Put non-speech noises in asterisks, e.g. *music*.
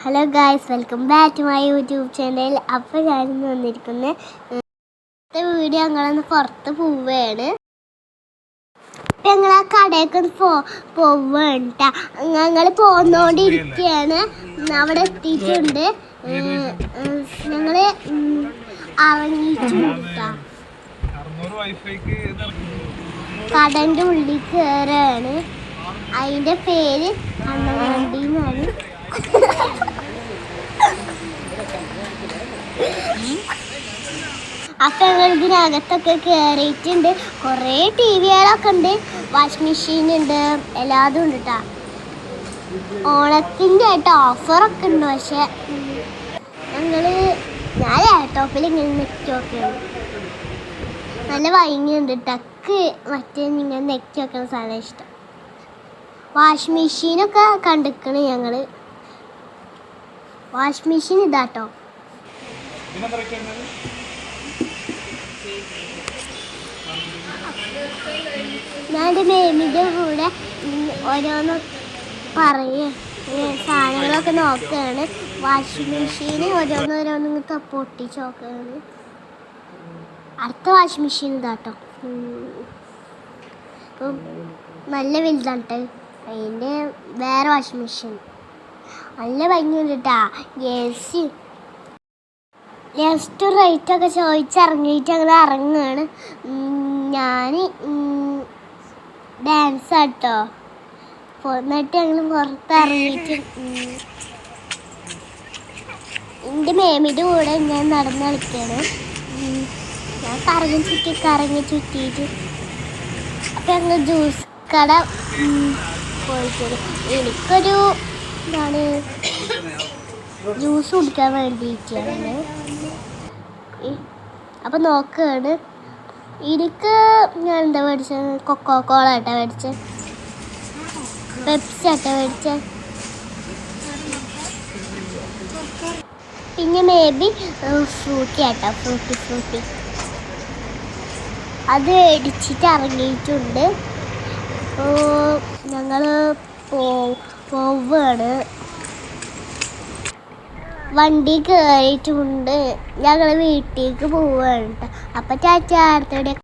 Hello guys welcome back to my YouTube channel അപ്പോൾ ഞാനിന്ന് വന്നിരിക്കുന്നത് വീഡിയോ ഞങ്ങളൊന്ന് പുറത്ത് പോവുകയാണ് ഞങ്ങൾ ആ കടയൊക്കെ ഒന്ന് പോ പോവുകയാണ് കേട്ടോ ഞങ്ങൾ പോന്നോണ്ടിരിക്കുകയാണ് അവിടെ എത്തിയിട്ടുണ്ട്. ഞങ്ങൾ ഇറങ്ങിയിട്ടുണ്ട് കേട്ടോ കടന്റെ ഉള്ളിൽ കയറുകയാണ് അതിന്റെ പേര് കണ്ണവണ്ടി എന്നാണ്. *laughs* അപ്പൊ ഞങ്ങൾ കയറിയിട്ടുണ്ട് കുറേ ടി വികളൊക്കെ ഉണ്ട്. വാഷിംഗ് മെഷീൻ ഉണ്ട്. എല്ലാതും ഉണ്ട് കേട്ടോ ഓണത്തിന്റെ ആയിട്ട് ഓഫറൊക്കെ ഉണ്ട് പക്ഷെ ഞങ്ങൾ ഞാൻ ലാപ്ടോപ്പിൽ ഇങ്ങനെ നോക്കുകയാണ് നല്ല ഭംഗിയുണ്ട് ടക്ക് മറ്റേ ഇങ്ങനെ നെറ്റ് വെക്കുന്ന സാധനം ഇഷ്ടം. വാഷിംഗ് മെഷീനൊക്കെ കണ്ടിക്കണ് ഞങ്ങൾ വാഷിംഗ് മെഷീൻ ഇതാട്ടോ. ഇതിനെന്തൊക്കെയാണ് ഞാൻ എന്റെ മേമിന്റെ കൂടെ ഓരോന്ന് പറയേ. സാധനങ്ങളൊക്കെ നോക്കുകയാണ് വാഷിംഗ് മെഷീൻ ഓരോന്ന് ഓരോന്ന് ഇങ്ങനത്തെ പൊട്ടിച്ച് നോക്കുകയാണ് അടുത്ത വാഷിംഗ് മെഷീൻ ഇതാട്ടോ അപ്പം നല്ല വലുതാണ് അതിന്റെ വേറെ വാഷിംഗ് മെഷീൻ നല്ല ഭംഗിയുണ്ട് കേട്ടാ എ സി ലെഫ്റ്റ് റൈറ്റ് ഒക്കെ ചോദിച്ചിറങ്ങിയിട്ട് അങ്ങനെ ഇറങ്ങുകയാണ് ഞാൻ ഡാൻസ് ആട്ടോ. എന്നിട്ട് ഞങ്ങൾ പുറത്തിറങ്ങിയിട്ട് എന്റെ മേമിന്റെ കൂടെ ഞാൻ നടന്ന് കളിക്കുകയാണ് ഞാൻ കറങ്ങി ചുറ്റി കറങ്ങി ചുറ്റിയിട്ട്. അപ്പം ഞങ്ങൾ ജ്യൂസ് കട പോയിട്ടുണ്ട്. എനിക്കൊരു എന്താണ് ജ്യൂസ് കുടിക്കാൻ വേണ്ടിയിട്ടാണ് അപ്പം നോക്കുകയാണ് എനിക്ക് ഞാൻ എന്താ മേടിച്ചത് കൊക്കോ കോള ആട്ടാ മേടിച്ചത് പെപ്സി ആട്ടാ മേടിച്ചത് പിന്നെ മേ ബി ഫ്രൂട്ടി ആട്ട ഫ്രൂട്ടി ഫ്രൂട്ടി അത് മേടിച്ചിട്ട് ഇറങ്ങിയിട്ടുണ്ട്. അപ്പോൾ ഞങ്ങൾ പോ പോവുകയാണ് വണ്ടി കയറിയിട്ടുണ്ട് ഞങ്ങൾ വീട്ടിലേക്ക് പോവുകയാണ് കേട്ടോ അപ്പം ചാച്ച അടുത്തവിടെ